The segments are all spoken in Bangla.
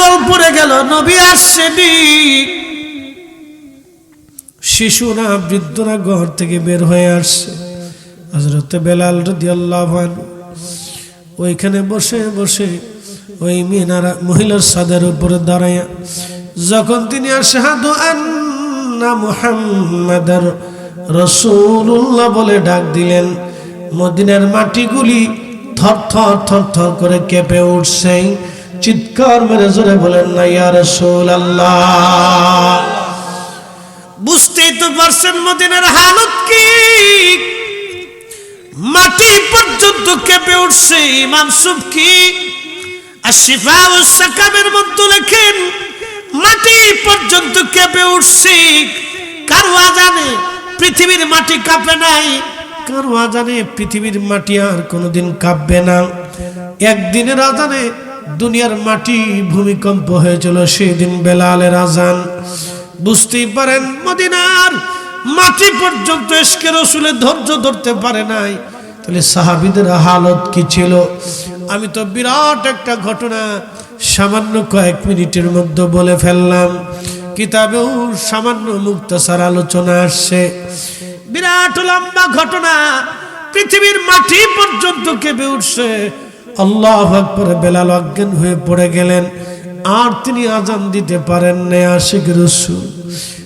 কুড়োল পড়ে গেল, নবী আসছেনি শিশুরা, বৃদ্ধরা ঘর থেকে বের হয়ে আসছে। হজরতে বেলাল রদি আল্লাহ ওইখানে বসে বসে ওই মিনারা, মহিলার সাদের উপরে দাঁড়াইয়া যখন তিনি আশহাদু আন্না মুহাম্মাদার রসুল্লাহ বলে ডাক দিলেন, মদিনার মাটিগুলি থর থর থর থর করে কেঁপে উঠছে। চিৎকার মেরে জোরে বলেন না, ইয়া রসুল আল্লাহ বুঝতেই তো পারছেন মদিনার হালত কি? মাটি পর্যন্ত কেঁপে উঠছে, ইমাম সুবকি আর শিফা ও সাকামের মধ্যে লেখেন, মাটি পর্যন্ত কেঁপে উঠছে। কারও আজানে পৃথিবীর মাটি কাঁপে নাই, কারও আজানে পৃথিবীর মাটি আর কোনোদিন কাঁপবে না। একদিনের আজানে দুনিয়ার মাটি ভূমিকম্প হয়েছিল সেই দিন বেলালের আজান। বুঝতেই পারেন, মদিনার মাটি পর্যন্ত এসকে রসুলের ধৈর্য ধরতে পারে নাই। তাহলে সাহাবিদের হালত কি ছিল? আমি তো বিরাট একটা ঘটনা সামান্য কয়েক মিনিটের মধ্যে বলে ফেললাম। কিতাবেও সামান্য মুক্তসার আলোচনা আসছে। বিরাট লম্বা ঘটনা, পৃথিবীর মাটি পর্যন্ত কেঁপে উঠছে। আল্লাহ আকবর, বেলাল অজ্ঞান হয়ে পড়ে গেলেন। আর তিনি আজান দিতে পারেন না আশিক রসুল।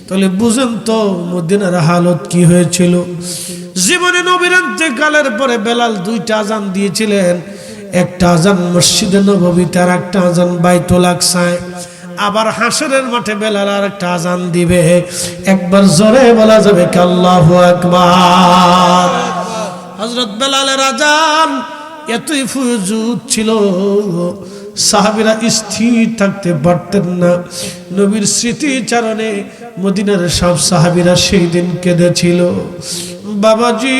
তাহলে বুঝেন তো মদিনার হালত কি হয়েছিল। জীবনে নবীরান্তে কালের পরে বেলাল দুইটা আজান দিয়েছিলেন। একটা আজান মসজিদে নবীতে আর একটা আজান বাইতুল আকসায়। আবার হাসরের মাঠে বেলাল আর একটা আজান দিবে। একবার জোরে বলা যাবে কাল্লাহু আকবার। হজরত বেলালের আজান এতই ফুজুদ ছিল সাহাবিরা স্থির থাকতে পারতেন না। নবীর স্মৃতিচারণে মদিনার সব সাহাবিরা সেই দিন কেঁদেছিল। বাবাজি,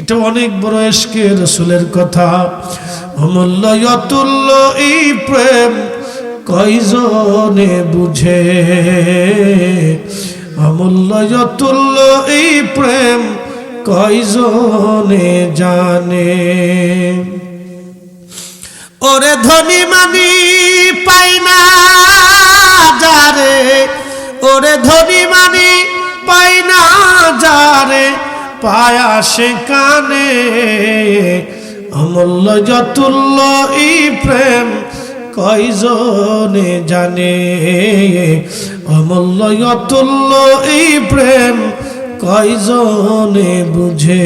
এটা অনেক বড় এসকে রসুলের কথা। অমূল্য অতুল্য এই প্রেম কয়জনে বুঝে? অমূল্য অতুল্য এই প্রেম কয়জনে জানে? ওরে ধনী মানি পাই না যারে। ওরে ধনী মানি পাই না যারে। পায়া সে কানে। অমূল্য যতুল্য এই প্রেম কয়জনে জানে? অমূল্য যতুল্য এই প্রেম কয়জনে বুঝে?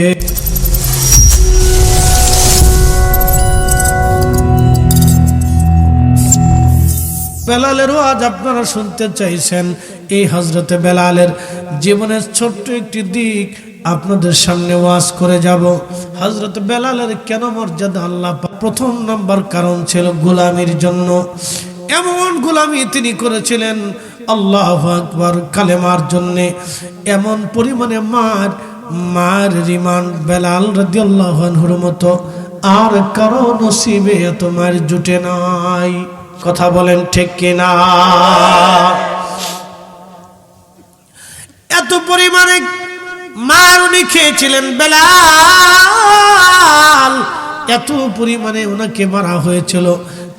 বেলালেরও আজ আপনারা শুনতে চাইছেন। এই হজরতে বেলালের জীবনের ছোট্ট একটি দিক আপনাদের সামনে ওয়াজ করে যাব। হজরত বেলালের কেন মর্যাদা আল্লাহ প্রথম নাম্বার কারণ ছিল গোলামির জন্য। এমন গোলামি তিনি করেছিলেন আল্লাহ আকবর কালেমার জন্যে এমন পরিমাণে মার মার রিমান্ড বেলাল রাদি আল্লাহর মতো, আর কারও নসিবে তোমার জুটে নাই। কথা বলেন ঠিক কিনা? এত পরিমাণে মার উনি খেয়েছিলেন বেলাল। এত পরিমাণে ওনাকে মারা হয়েছিল,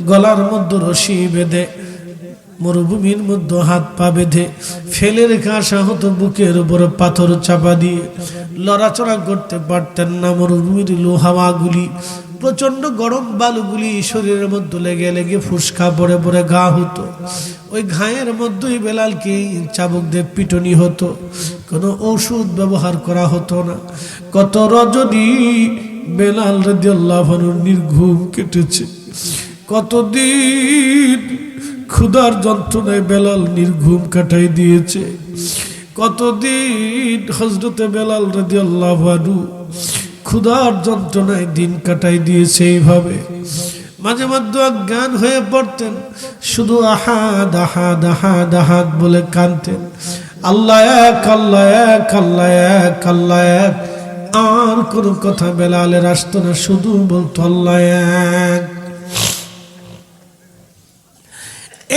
গলার মধ্যে রশি বেঁধে মরুভূমির মধ্যে হাত পা বেঁধে ফেলে রেখে আসা হতো বুকের উপরে পাথর চাপা দিয়ে। লড়াচড়া করতে পারতেন না মরুভূমির লোহাওয়াগুলি প্রচণ্ড গরম বালুগুলি শরীরের মধ্যে লেগে লেগে ফুসকা পড়ে পড়ে ঘা হতো। ওই ঘায়ের মধ্যেই বেলালকে চাবুক দিয়ে পিটনি হতো। কোনো ওষুধ ব্যবহার করা হতো না। কত রজনী বেলাল আনহুর নির্ঘুম কেটেছে। কতদিন ক্ষুধার যন্ত্রণায় বেলাল নির্ঘুম কাটাই দিয়েছে। কতদিন হজরতে বেলাল রাজি আল্লাহ ক্ষুধার যন্ত্রণায় দিন কাটাই দিয়েছে এইভাবে। মাঝে মধ্যে অজ্ঞান হয়ে পড়তেন, শুধু আহাদ আহাদ আহাদ আহাদ বলে কানতেন আল্লাহ এক আল্লাহ এক আল্লাহ এক আল্লাহ এক। আর কোনো কথা বেলালের আসতো না, শুধু বলতো আল্লাহ এক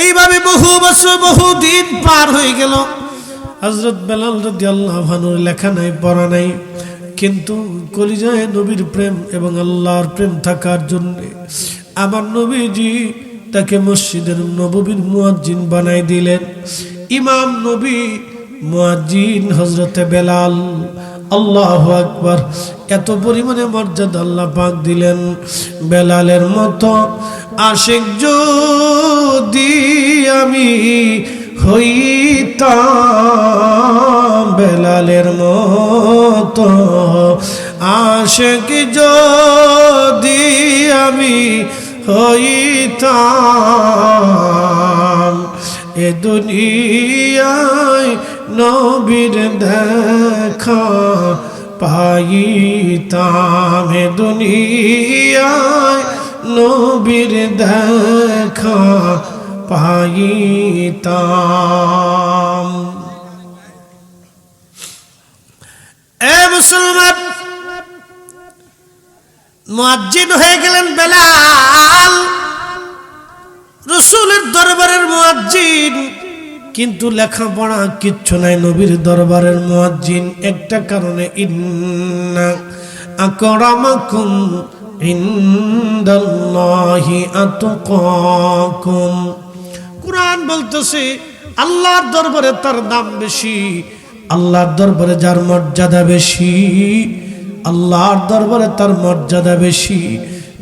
এইভাবে বহু বছর, বহু দিন পার হয়ে গেল। হজরত বেলাল রদি আল্লাহ ভানুর লেখা নাই, পড়া নাই। কিন্তু কলিজায় নবীর প্রেম এবং আল্লাহর প্রেম থাকার জন্য আমার নবীজি তাকে মসজিদের নববীর মুয়াজ্জিন বানাই দিলেন। ইমাম নবী মুয়াজ্জিন হজরতে বেলাল আল্লাহ আকবার। এত পরিমাণে মর্যাদা আল্লাহ পাক দিলেন। বেলালের মতো আশেক যদি আমি হইতাম, বেলালের মতো আশেক যদি আমি হইতাম, এ দুনিয়ায় নবীর দেখা পাইতাম দুনিয়ায়। নবীর দেখা পাইতাম। এ মুসলমান, মুয়াজ্জিন হয়ে গেলেন বেলাল। রসুলের দরবারের মুয়াজ্জিন কিন্তু লেখাপড়া কিচ্ছু নাই নবীর দরবারের মুয়াজ্জিন। একটা কারণে ইন্না বলতেছে, আল্লাহর দরবারে তার দাম বেশি, আল্লাহর দরবারে যার মর্যাদা বেশি, আল্লাহর দরবারে তার মর্যাদা বেশি।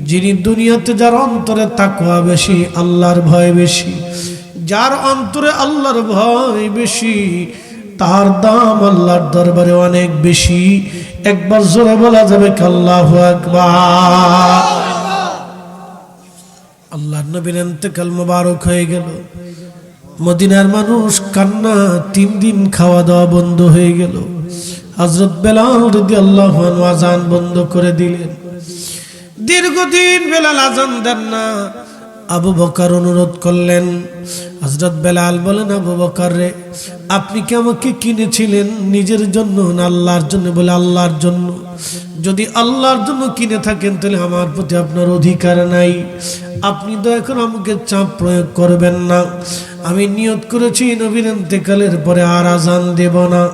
যিনি দুনিয়াতে যার অন্তরে তাকওয়া বেশি, আল্লাহর ভয় বেশি। যার অন্তরে আল্লাহর ভয় বেশি তার দাম আল্লাহর দরবারে অনেক বেশি। একবার জোরে বলা যাবে কাল্লাহ একবার আল্লাহর নবীর ইন্তেকাল মোবারক হয়ে গেল। মদিনার মানুষ কান্না, তিন দিন খাওয়া দাওয়া বন্ধ হয়ে গেল। হজরত বেলাল যদি আল্লাহ আজান বন্ধ করে দিলেন। দীর্ঘদিন বেলাল আজান দেন না। আবু বকার অনুরোধ করলেন হজরত বেলাল বলেন, আবু বকার রে, আপনি কি আমাকে কিনেছিলেন নিজের জন্য না আল্লাহর জন্য? বলে, আল্লাহর জন্য। যদি আল্লাহর জন্য কিনে থাকেন, তাহলে আমার প্রতি আপনার অধিকার নাই। আপনি দয়া করে আমাকে চাপ প্রয়োগ করবেন না। আমি নিয়ত করেছি নবীন ইন্তেকালের পরে আর আজান দেব না।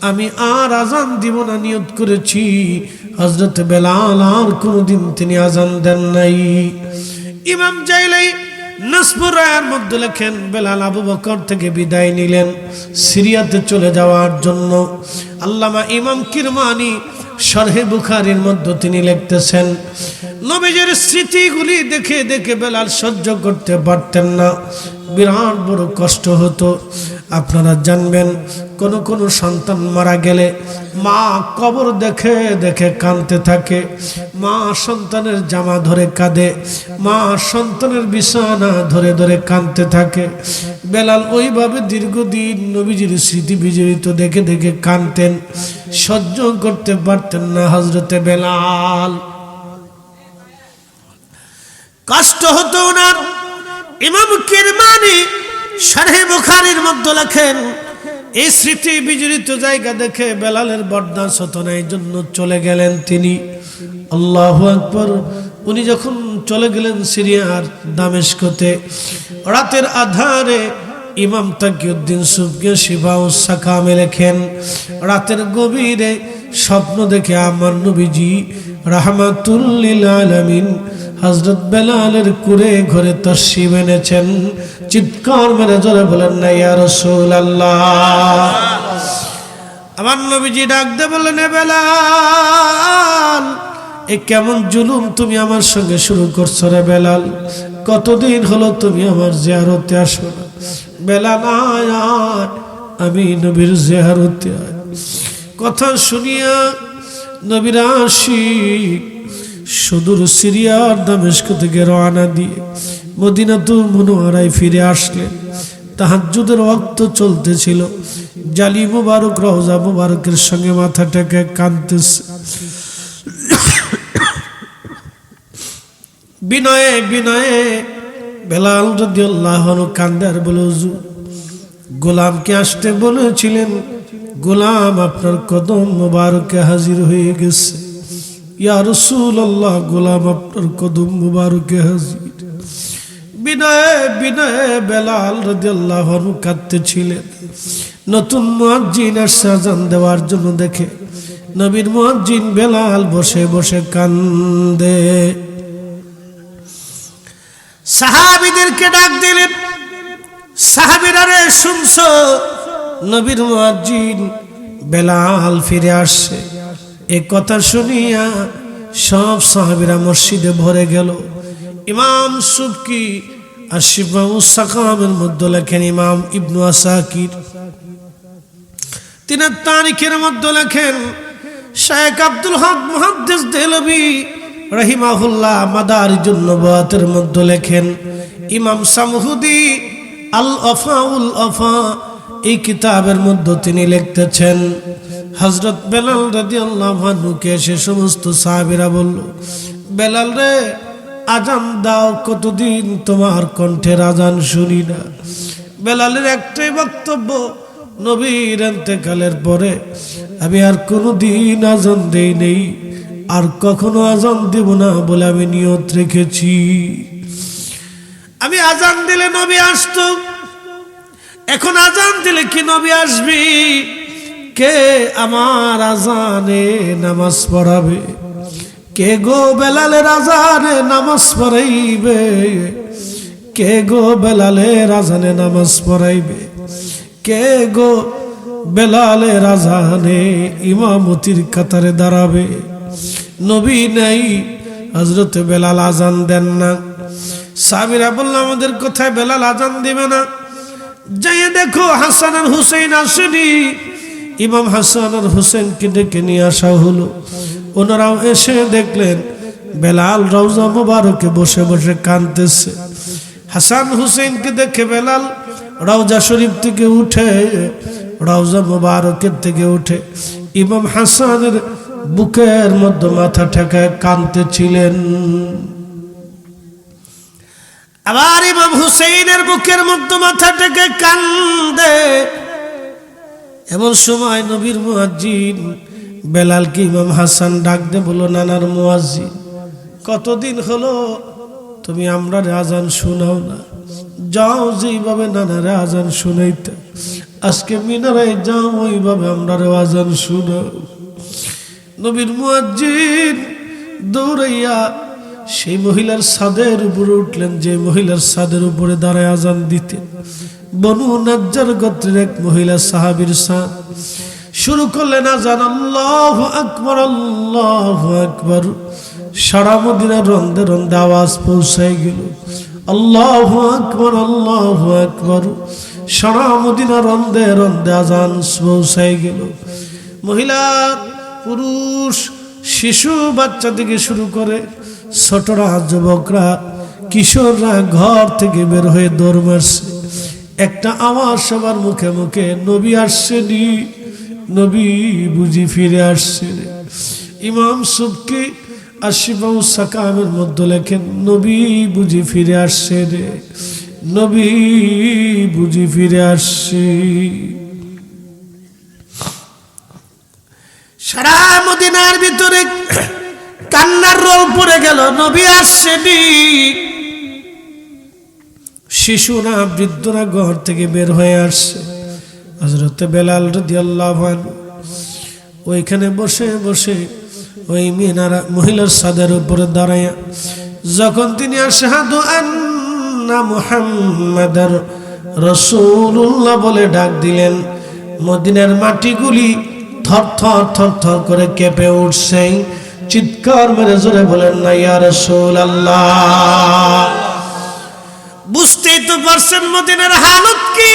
আমি আর আজান দিব না, নিয়ত করেছি। হজরত বেলাল আর কোনোদিন তিনি আজান দেন নাই। ইমাম চাইলেই নসপুর রায়ের মধ্যে লেখেন, বেলাল আবু বকর থেকে বিদায় নিলেন সিরিয়াতে চলে যাওয়ার জন্য। আল্লামা ইমাম কিরমানি শরহে বুখারির মধ্যে তিনি লিখতেছেন, নবীজের স্মৃতিগুলি দেখে দেখে বেলাল সহ্য করতে পারতেন না। বিরাট বড় কষ্ট হতো। আপনারা জানবেন, কোন কোন সন্তান মারা গেলে মা কবর দেখে দেখে কাঁদতে থাকে। মা সন্তানের জামা ধরে কাঁদে, মা সন্তানের বিছানা ধরে ধরে কাঁদতে থাকে। বেলাল ওইভাবে দীর্ঘদিন নবীজির স্মৃতি বিজড়িত, দেখে দেখে কাঁদতেন সহ্য করতে পারতেন না হজরতে বেলাল। কষ্ট হতো ওনার। ইমাম কিরমানি শারহে বুখারীর মধ্যে লেখেন, এই স্মৃতি বিজড়িত জায়গা দেখে বেলালের বরদাস্ত হতো না এই জন্য চলে গেলেন তিনি। আল্লাহ আকবর উনি যখন চলে গেলেন সিরিয়ার দামেস্কতে, রাতের আধারে ইমাম তাকিউদ্দিন সুবকে শিবা ও সাকামে লেখেন, রাতের গভীরে স্বপ্ন দেখে আমার নবীজি রাহমাতুল্লিল আলামিন হজরত বেলালের কুরে ঘরে তসিব এনেছেন। চিৎকার মেরে জোরে বলেন, না, ইয়া রসুল আল্লাহ আমার নবীজি ডাক দে বললেন, "এ বেলাল এ কেমন জুলুম তুমি আমার সঙ্গে শুরু করছ রে বেলাল? কতদিন হলো তুমি আমার জিয়ারতে আসো না? বেলাল আয় আমি নবীর জিয়ারতে আয়। কথা শুনিয়া নবীর সুদূর সিরিয়ার দামেস্ক থেকে রওনা দিয়ে মদিনা তো মনোহরায় ফিরে আসলেন। তাহাজ্জুদের রক্ত চলতেছিল। জালি মুবারক, রওজা মুবারকের সঙ্গে মাথা টেকে কাঁদতেছে। বিনয়ে বিনয়ে বেলাল যদি কান্দার বলে গোলামকে আসতে বলেছিলেন, গোলাম আপনার কদম মুবারকে হাজির হয়ে গেছে। ইয়া রসুল আল্লাহ গোলাম আপনার কদম মুবারকে হাজির। বিনয়ে বিনয়ে বেলাল রদি আল্লাহ কাঁদতেছিলেন। নতুন মহাজিন আসছে আজান দেওয়ার জন্য দেখে। নবীর মুয়াজ্জিন বেলাল বসে বসে কান্দে সাহাবিদেরকে ডাক দিলেন সাহাবিরা রে শুনছ? নবীর মুয়াজ্জিন বেলাল ফিরে আসছে। এ কথা শুনিয়া সব সাহাবিরা মসজিদে ভরে গেল। ইমাম সুবকি আর শিবাউস সাকামের মধ্যে লেখেন ইমাম ইবনু আসাকির। তিনি তারিখের মধ্যে লেখেন শেখ আব্দুল হক, মুহাদ্দিস দেলবি রহিমাহুল্লাহ মাদারিজুন নবুয়াতের মধ্যে লেখেন, ইমাম সামহুদি আল অফাউল অফা, এই কিতাবের মধ্যে তিনি লিখতেছেন হজরত বেলাল রাদিয়াল্লাহু আনহুকে সে সমস্ত সাহাবীরা বলল, বেলাল রে, আজান দাও, কতদিন তোমার কণ্ঠের আজান শুনি না। বেলালের একটাই বক্তব্য, নবীর এতেকালের পরে, আমি আর কোনো দিন আজান দেই নেই। আর কখনো আজান দেব না বলে আমি নিয়ত রেখেছি। আমি আজান দিলে নবী আসতো। এখন আজান দিলে কি নবী আসবি? কে আমার আজানে নামাজ পড়াবে? কে গো বেলালের আজানে নামাজ পড়াইবে? কে গো বেলালের আজানে নামাজ পড়াইবে? কে গো বেলালের আজানে ইমামতির কাতারে দাঁড়াবে? নবী নাই। হজরতে বেলাল আজান দেন না। সাবিরা বলল, আমাদের কোথায় বেলাল আজান দিবে না। যাইয়ে দেখো হাসান আর হুসেন আসেনি। ইমাম হাসান আর হুসেনকে ডেকে নিয়ে আসা হলো। ওনারাও এসে দেখলেন, বেলাল রওজা মুবারকে বসে বসে কাঁদতেছে। হাসান হুসেনকে দেখে বেলাল রওজা শরীফ থেকে উঠে, রওজা মুবারকের থেকে উঠে। ইমাম হাসানের বুকের মধ্যে মাথা ঠেকে ঠেকায় কাঁদতেছিলেন। আবার ইমাম হুসেইনের বুকের মধ্যে মাথা ঠেকে কান্দে। এমন সময় নবীর মুয়াজ্জিন বেলালকে ইমাম হাসান ডাক দে বলো নানার মুয়াজ্জিন, কতদিন হলো? তুমি আমরা আজান শোনাও না। যাও যেইভাবে নানারে আজান শুনাইতে। আজকে মিনারায় যাও, ওইভাবে আমরা আজান শুনাও। নবীর মুয়াজ্জিন দৌড়াইয়া সেই মহিলার সাদের উপরে উঠলেন, যে মহিলার সাদের উপরে দাঁড়ায় আজান দিতেন। বনু নাজ্জার গোত্রের এক মহিলা সাহাবীর সাদ শুরু করলেন আজান, আল্লাহ আকবর আল্লাহ আকবর। সারা মদিনার রন্দে রন্দে আওয়াজ পৌঁছাই গেল, আল্লাহ আকবর আল্লাহ আকবর। সারা মদিনা রন্দে রন্দে আজান পৌঁছাই গেল। মহিলা পুরুষ, শিশু, বাচ্চা থেকে শুরু করে ছোটরা, যুবকরা, কিশোররা ঘর থেকে বের হয়ে দৌড় মারছে। একটা আওয়াজ সবার মুখে মুখে, নবী আসছেনি নবী বুঝি ফিরে আসছে ইমাম সুবকি আশিফাউ সাকামের মধ্যে লেখেন, নবী বুঝি ফিরে আসছে রে নবী বুঝি ফিরে আসছে। সারা মদিনার ভিতরে কান্নার রোল পড়ে গেল, নবী আসছেনি শিশুরা, বৃদ্ধরা ঘর থেকে বের হয়ে আসছে। হজরতে বেলাল রদি আল্লাহ ওইখানে বসে বসে ওই মিনারা, মহিলার সাদের উপরে দাঁড়ায় যখন তিনি আশহাদু আন্না মুহাম্মাদার রসুল্লাহ বলে ডাক দিলেন, মদিনার মাটিগুলি থর থর থর থর করে কেঁপে উঠছে। চিৎকার মেরে জোরে বলেন না, ইয়া রসুল আল্লাহ বুঝতেই তো পারছেন মদিনার হালত কি?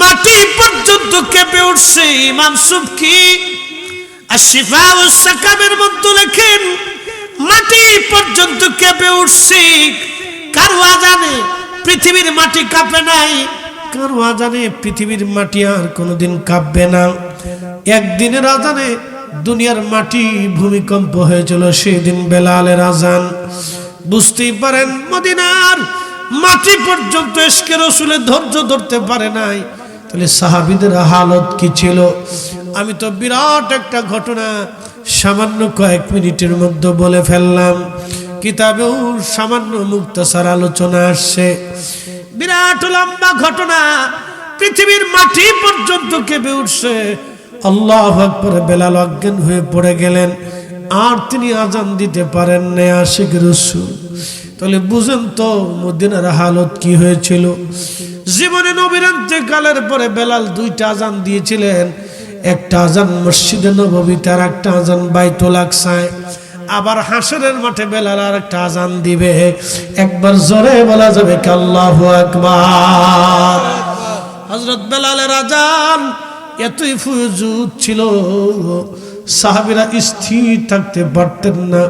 মাটি পর্যন্ত কেঁপে উঠছে, ইমাম সুবকি আর শিফা ও সাকামের মধ্যে লেখেন, মাটি পর্যন্ত কেঁপে উঠছে। কারও আজানে পৃথিবীর মাটি কাঁপে নাই কারও আজানে পৃথিবীর মাটি আর কোনোদিন কাঁপবে না। একদিনের আজানে দুনিয়ার মাটি ভূমিকম্প হয়েছিল সেদিন বেলালের আজান। বুঝতেই পারেন, মদিনার মাটি পর্যন্ত এসকে রসুলে ধৈর্য ধরতে পারে নাই। তাহলে সাহাবিদের হালত কি ছিল? আমি তো বিরাট একটা ঘটনা সামান্য কয়েক মিনিটের মধ্যে বলে ফেললাম। কিতাবেও সামান্য মুক্তাসার আলোচনা আসছে। বিরাট লম্বা ঘটনা। পৃথিবীর মাটি পর্যন্ত কেঁপে উঠছে। আল্লাহ আকবর বেলাল অজ্ঞান হয়ে পড়ে গেলেন। আর তিনি আজান দিতে পারেন না আশিক রসুল। তাহলে বুঝেন তো মদিনার হালত কি হয়েছিল। জীবনে নবীর কালের পরে বেলাল দুইটা আজান দিয়েছিলেন। একটা আজান মসজিদে নববীতে তার একটা আজান বাইতুল আকসায়। আবার হাসরের মাঠে বেলাল আর একটা আজান দিবে। একবার জোরে বলা যাবে কাল্লাহ আকবার। হজরত বেলালের আজান এতই ফুজুদ ছিল, সাহাবিরা স্থির থাকতে পারতেন না।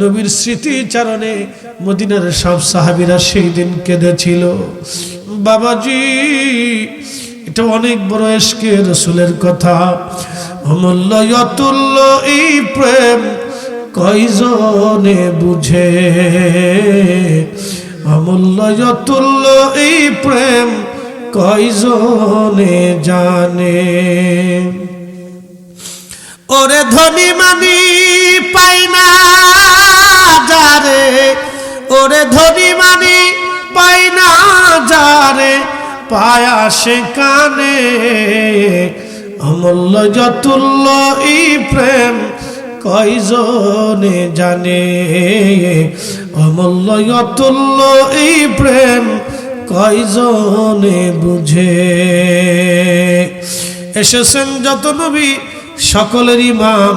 নবীর স্মৃতিচারণে মদিনার সব সাহাবিরা সেই দিন কেঁদেছিল। বাবাজি, এটা অনেক বড় এসকে রসুলের কথা। অমূল্য, অতুল্য এই প্রেম কয়জনে বুঝে? অমূল্য যতুল্য এই প্রেম কয়জনে জানে? ওরে ধনী মানি পাই না যারে। ওরে ধনী মানি পাই না যারে। পায়া সে কানে। অমূল্য যতুল্য এই প্রেম কয়জনে জানে? অমূল্য অতুল্য এই প্রেম কয়জনে বুঝে? এসেছেন যত নবী, সকলের ইমাম।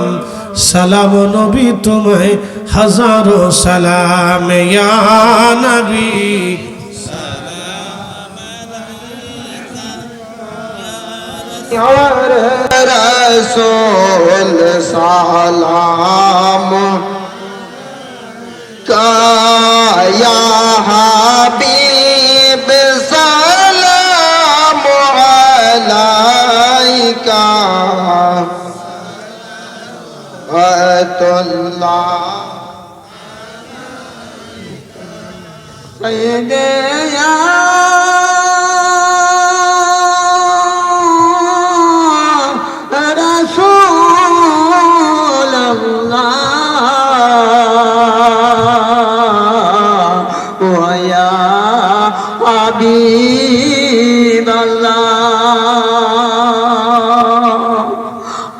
সালাম নবী, তোমায় হাজারো সালাম। নবী রসোল সালাম কায়া হাবিব সালাম আলাইকা আতুল্লাহ قيد يا হাবিব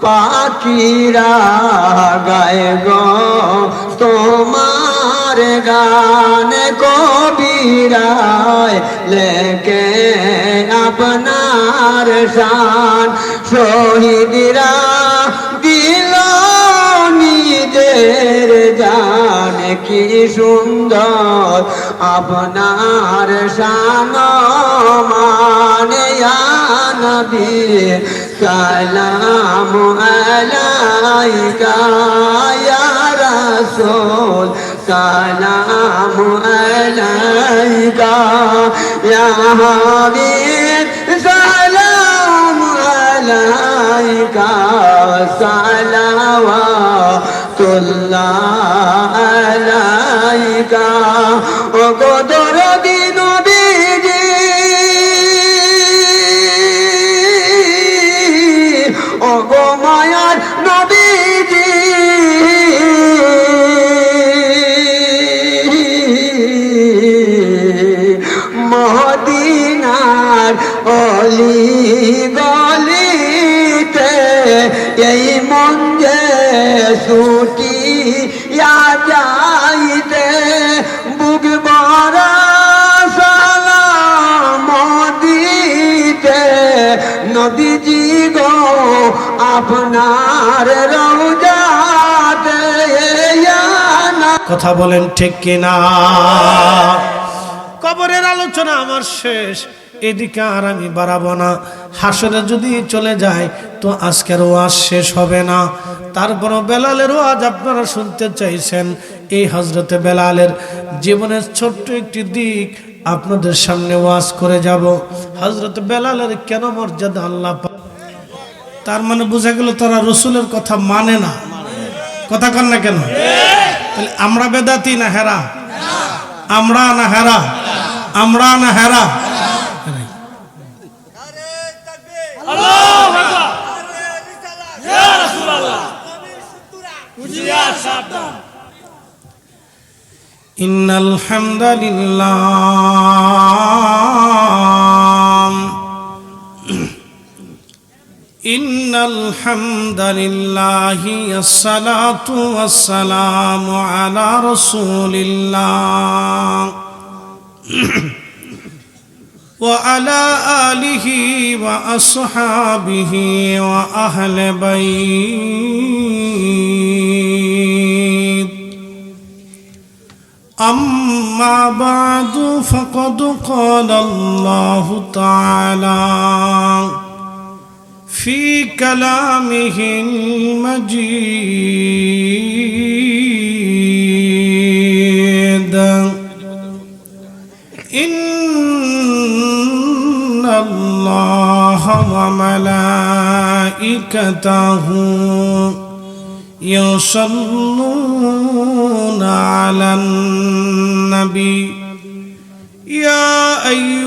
পাখিরা গায় গো, তোমার গান কবিরায় লেকে আপনার শান। শহীদরা দিল নিজের জান, কি সুন্দর আপনার শান মানে নবী সালাম আলাইকা ইয়া রাসূল সালাম আলাইকা ইয়া হাবিব, সালাম আলাইকা, সালাওয়াতুল্লাহ আলাইকা। ও গোদর দিন ও গো মায়ার নবীজি। মদিনার অলি গলিতে এই মন যে গো, আপনার কথা বলেন ঠিক কিনা? কবরের আলোচনা আমার শেষ, এদিকে আর আমি বাড়াবো না। হাসরে যদি চলে যায়, তো আজকের ওয়াজ শেষ হবে না। তারপরও বেলালের ওয়াজ আপনারা শুনতে চাইছেন। এই হজরতে বেলালের জীবনের ছোট্ট একটি দিক আপনাদের সামনে ওয়াজ করে যাব। হজরত বেলালের কেন মর্যাদা আল্লাহ তার মানে বোঝা গেল তারা রসুলের কথা মানে না। কথা কর না কেন? তাহলে আমরা বেদাতি না হেরা? আমরা না হেরা? আমরা না হেরা? ইন্নাল হামদালিল্লাহ إن الحمد لله الصلاة والسلام على رسول الله وعلى آله وأصحابه وأهل بيت أما بعد فقد قال الله تعالى في كلامه المجيد. إن الله وملائكته يصلون على النبي. يا أيها